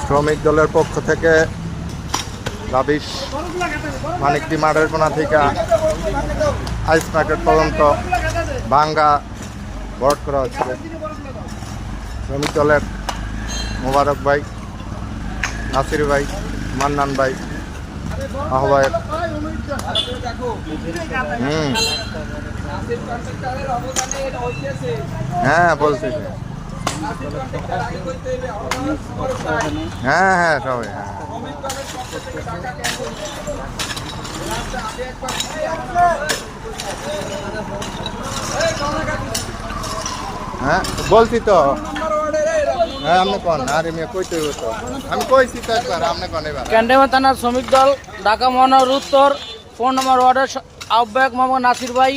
শ্রমিক দলের পক্ষ থেকে রাবিশ মানিকটি মাঠের কোনা থেকে আইস মার্কেট পর্যন্ত ভাঙ্গা ভোট করা হচ্ছে শ্রমিক দলের মোবারক ভাই, নাসির ভাই, মান্নান ভাই, আহ্বায়ক। হুম। হ্যাঁ বলছি। হ্যাঁ হ্যাঁ সবাই হ্যাঁ। হ্যাঁ বলছি তো। হ্যাঁ আপনি কন? আরে মেয়ে কইতে তো আমি কইছি তো একবার, আপনি কন এবার? ক্যান্টনমেন্ট থানার শ্রমিক দল, ঢাকা মহানগর উত্তর, ফোন নম্বর ওয়ার্ডের আহ্বায়ক মোহাম্মদ নাসির ভাই।